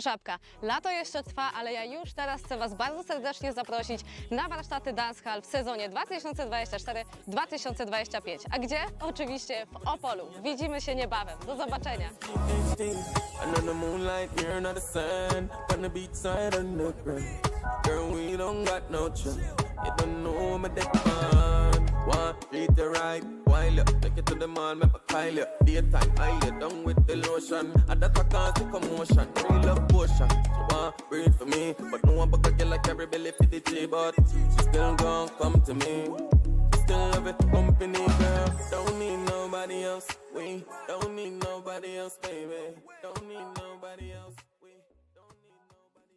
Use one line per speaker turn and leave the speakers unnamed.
Żabka. Lato jeszcze trwa, ale ja już teraz chcę Was bardzo serdecznie zaprosić na warsztaty Dancehall w sezonie 2024-2025. A gdzie? Oczywiście w Opolu. Widzimy się niebawem. Do zobaczenia.
The the the. Girl, we don't got no trust. You don't know me that fun. One, treat right. While you take it to the mall, make a pile you. Daytime, I lay down with the lotion. And that cause the commotion. Real love potion. She want breathe for me. But no one but a girl like every belly fit the G. But she still gon' come to me. Still love it, company girl. Don't need nobody else. We don't need nobody else, baby.